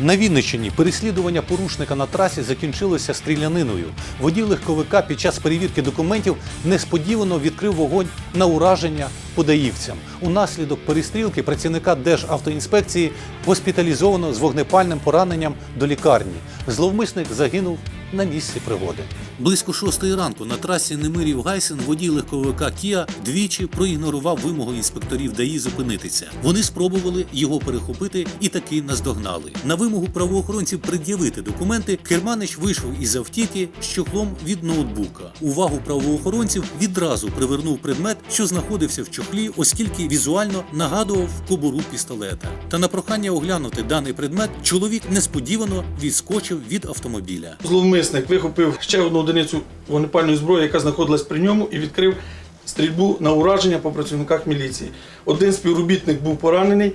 На Вінниччині переслідування порушника на трасі закінчилося стріляниною. Водій легковика під час перевірки документів несподівано відкрив вогонь на ураження подаївцям. Унаслідок перестрілки працівника Державтоінспекції госпіталізовано з вогнепальним пораненням до лікарні. Зловмисник загинув на місці пригоди. Близько шостої ранку на трасі Немирів Гайсен водій легковика Кія двічі проігнорував вимогу інспекторів ДАІ зупинитися. Вони спробували його перехопити і таки наздогнали. На вимогу правоохоронців пред'явити документи Керманич вийшов із автівки з чохлом від ноутбука. Увагу правоохоронців відразу привернув предмет, що знаходився в чохлі, оскільки візуально нагадував кобуру пістолета. Та на прохання оглянути даний предмет чоловік несподівано відскочив від автомобіля. Зловмисник вихопив ще одну одиницю вогнепальної зброї, яка знаходилась при ньому, і відкрив стрільбу на ураження по працівниках міліції. Один співробітник був поранений,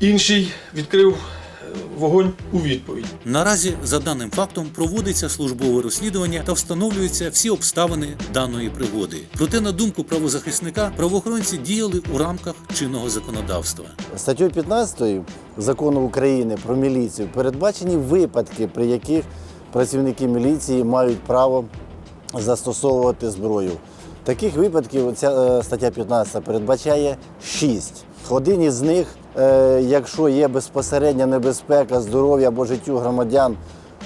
інший відкрив е, вогонь у відповідь. Наразі за даним фактом проводиться службове розслідування та встановлюються всі обставини даної пригоди. Проте, на думку правозахисника, правоохоронці діяли у рамках чинного законодавства. Статтю 15 закону України про міліцію передбачені випадки, при яких працівники міліції мають право застосовувати зброю. Таких випадків ця е, стаття 15 передбачає 6. Один із них, е, якщо є безпосередня небезпека здоров'я або життю громадян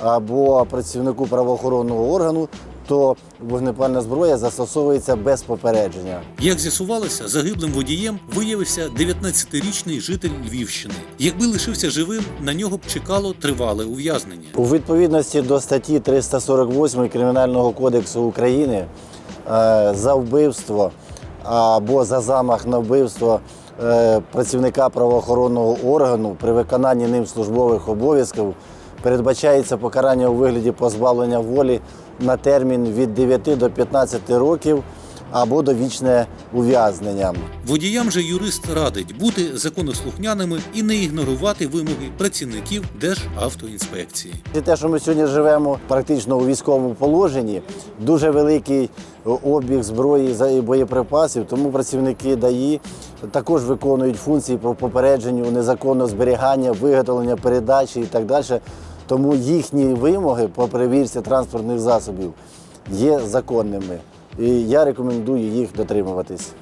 або працівнику правоохоронного органу, то вогнепальна зброя застосовується без попередження. Як з'ясувалося, загиблим водієм виявився 19-річний житель Львівщини. Якби лишився живим, на нього б чекало тривале ув'язнення. У відповідності до статті 348 Кримінального кодексу України е, за вбивство або за замах на вбивство е, працівника правоохоронного органу при виконанні ним службових обов'язків передбачається покарання у вигляді позбавлення волі на термін від 9 до 15 років або довічне ув'язнення. Водіям же юрист радить бути законослухняними і не ігнорувати вимоги працівників Державтоінспекції. І те, що ми сьогодні живемо практично у військовому положенні, дуже великий обіг зброї і боєприпасів, тому працівники ДАІ також виконують функції по попередженню незаконного зберігання, виготовлення передачі і так далі. Тому їхні вимоги по перевірці транспортних засобів є законними. І я рекомендую їх дотримуватись.